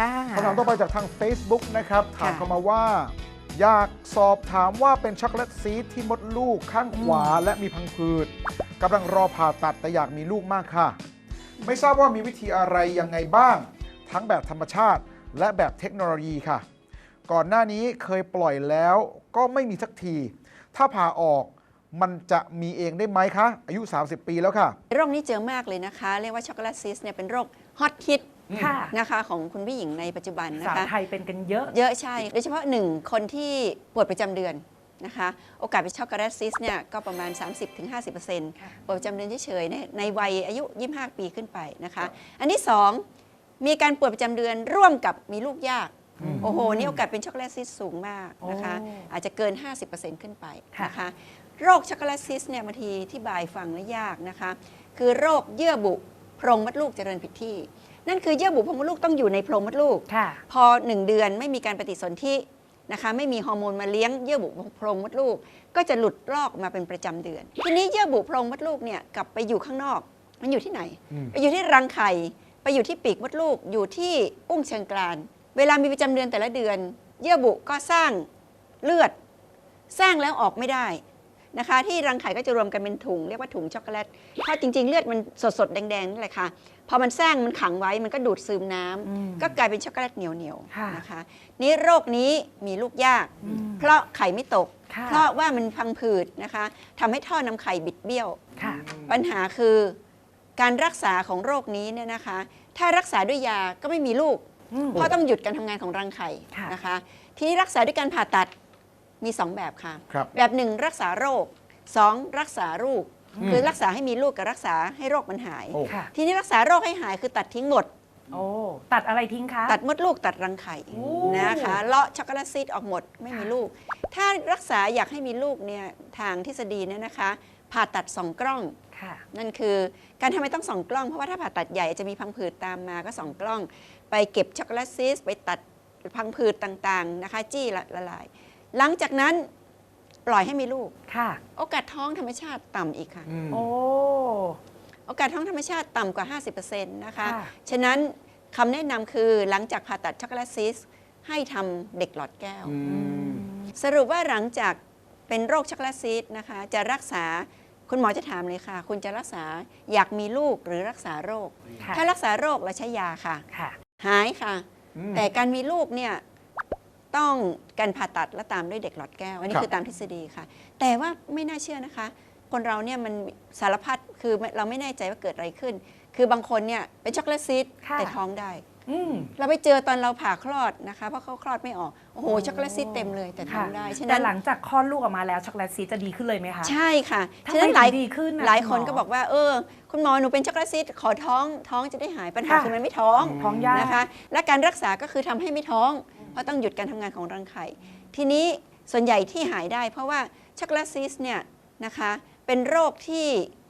ค่ะคำถามต่อไปจากทาง Facebook นะครับ ถามค่ะเข้ามาว่า อยากสอบถามว่าเป็นช็อกโกแลตซีสที่มดลูกข้างขวาและมีพังผืดกำลังรอผ่าตัดแต่อยากมีลูกมากค่ะ ไม่ทราบว่ามีวิธีอะไรยังไงบ้าง ทั้งแบบธรรมชาติ และแบบเทคโนโลยีค่ะ ก่อนหน้านี้เคยปล่อยแล้วก็ไม่มีสักที ถ้าผ่าออกมันจะมีเองได้ไหมคะ อายุ 30 ปีแล้วค่ะ โรคนี้เจอมากเลยนะคะ เรียกว่าช็อกโกแลตซิสเนี่ยเป็นโรคฮอตฮิต ค่ะนะคะของคุณผู้หญิงในปัจจุบันนะสาวคะ ไทยเป็นกันเยอะ เยอะใช่ โดยเฉพาะหนึ่งคนที่ปวดประจำเดือนนะคะ โอกาสเป็นช็อกโกแลตซิสเนี่ยก็ประมาณ 30-50%ปวดประจำเดือนเฉยๆในในวัยอายุ 25 ปีขึ้นไปนะคะ อันที่ 2 มีการปวดประจำเดือนร่วมกับมีลูกยาก อืมโอ้โห นี่โอกาสเป็นช็อกโกแลตซิสสูงมากนะคะ โอ้อาจจะเกิน 50%ขึ้นไปค่ะนะคะ โรคช็อกโกแลตซิสเนี่ยบางทีที่บายฟังแล้วยากนะคะ คือโรคเยื่อบุโพรงมดลูกเจริญผิดที่ นั่นคือเยื่อบุโพรงมดลูกต้องอยู่ในโพรงมดลูก ค่ะ พอ 1 เดือนไม่มีการปฏิสนธินะคะ ไม่มีฮอร์โมนมาเลี้ยงเยื่อบุโพรงมดลูก ก็จะหลุดลอกมาเป็นประจำเดือน ทีนี้เยื่อบุโพรงมดลูกเนี่ยกลับไปอยู่ข้างนอก มันอยู่ที่ไหน อืม ไปอยู่ที่รังไข่ไปอยู่ที่ปีกมดลูก อยู่ที่อุ้งเชิงกราน เวลามีประจำเดือนแต่ละเดือน เยื่อบุก็สร้างเลือด สร้างแล้วออกไม่ได้ นะคะ ที่รังไข่ก็จะรวมกันเป็นถุงเรียกว่าถุงช็อกโกแลตเพราะจริง ๆ เลือดมันสดๆแดงๆนั่นแหละค่ะพอมันสร้างมันขังไว้มันก็ดูดซึมน้ำอืมก็กลายเป็นช็อกโกแลตเหนียวค่ะๆนะคะนี่โรคนี้มีลูกยากอืมเพราะไข่ไม่ตกค่ะเพราะว่ามันพังผืดนะคะทำให้ท่อนำไข่บิดเบี้ยวค่ะปัญหาคือการรักษาของโรคนี้เนี่ยนะคะ ถ้ารักษาด้วยยาก็ไม่มีลูกอืมเพราะต้องหยุดการทำงานของรังไข่ค่ะนะคะ ทีนี้รักษาด้วยการผ่าตัด มี 2 แบบค่ะ ครับ แบบหนึ่งรักษาโรค 2 รักษาลูก อืม คือรักษาให้มีลูกกับรักษาให้โรคมันหาย โอ้ ค่ะ ทีนี้รักษาโรคให้หายคือตัดทิ้งหมด โอ้ ตัดอะไรทิ้งคะ ตัดมดลูกตัดรังไข่โอ้ นะคะเลาะช็อกโกแลตซีดออกหมดไม่มีลูก ถ้ารักษาอยากให้มีลูกเนี่ยทางทฤษฎีเนี่ยนะคะ ผ่าตัดสองกล้อง ค่ะ นั่นคือการทำไมต้องส่องกล้อง เพราะว่าถ้าผ่าตัดใหญ่จะมีพังผืดตามมาก็ส่องกล้อง ไปเก็บช็อกโกแลตซีสไปตัดพังผืดต่างๆนะคะ จี้ละละลาย หลังจากนั้นปล่อยให้มีลูก ค่ะ โอกาสท้องธรรมชาติต่ำอีกค่ะ อืม โอ้ โอกาสท้องธรรมชาติต่ำกว่า 50%นะคะ ค่ะ ฉะนั้นคำแนะนำคือหลังจากผ่าตัดช็อกโกแลตซีสให้ทำเด็กหลอดแก้ว อืม สรุปว่าหลังจากเป็นโรคช็อกโกแลตซีสนะคะ จะรักษาคุณหมอจะถามเลยค่ะ คุณจะรักษาอยากมีลูกหรือรักษาโรค ค่ะ ถ้ารักษาโรคเราใช้ยาค่ะ ค่ะ หายค่ะ อืม แต่การมีลูกเนี่ย ต้องการผ่าตัดและตามด้วยเด็กหลอดแก้ว อันนี้ครับคือตามทฤษฎีค่ะ แต่ว่าไม่น่าเชื่อนะคะ คนเราเนี่ยมันสารพัดคือเราไม่แน่ใจว่าเกิดอะไรขึ้น คือบางคนเนี่ยเป็นช็อกโกแลตซีสค่ะ แต่ท้องได้ อืม เราไปเจอตอนเราผ่าคลอดนะคะ เพราะเขาคลอดไม่ออก โอ้โห ช็อกโกแลตซีสเต็มเลยแต่ท้องได้ ฉะแต่นั้นหลังจากคลอดลูกออกมาแล้วช็อกโกแลตซีสจะดีขึ้นเลยไหมคะ ใช่ค่ะ ทำไมฉะนั้นหลายถึงดีขึ้นน่ะหลายคนคุณหมอก็บอกว่า เออ คุณหมอหนูเป็นช็อกโกแลตซีสขอท้องท้องจะได้หายปัญหาค่ะคือมันไม่ท้องท้องยาก นะคะ และการรักษาก็คือทำให้ไม่ท้อง เพราะต้องหยุดการทำงานของรังไข่ ทีนี้ส่วนใหญ่ที่หายได้ เพราะว่าช็อกโกแลตซีสเนี่ยนะคะเป็นโรคที่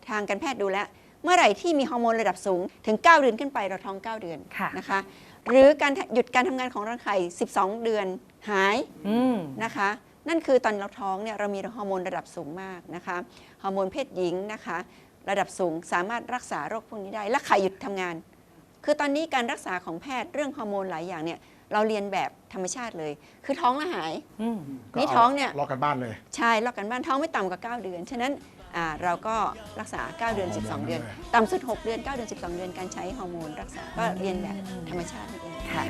ทางการแพทย์ดูแลว เมื่อไหร่ที่มีฮอร์โมนระดับสูงถึง 9 เดือนขึ้นไปเราท้อง 9 เดือนค่ะนะคะ หรือการหยุดการทำงานของรังไข่ 12 เดือนหายอืมนะคะ นั่นคือตอนเราท้องเนี่ยเรามีฮอร์โมนระดับสูงมากนะคะฮอร์โมนเพศหญิงนะคะ ระดับสูงสามารถรักษาโรคพวกนี้ได้และไข่หยุดทำงาน คือตอนนี้การรักษาของแพทย์เรื่องฮอร์โมนหลายอย่างเนี่ยเราเรียนแบบธรรมชาติเลย คือท้องแล้วหายอืมก็นี่าท้องเนี่ยรอกันบ้านเลยชายลอกกันบ้านท้องไม่ต่ำกว่า 9 เดือน ฉะนั้น เราก็รักษา 9 เดือน 12 เดือน ต่ำสุด 6 เดือน 9 เดือน 12 เดือนการใช้ฮอร์โมนรักษาก็เรียนแบบธรรมชาติเองค่ะ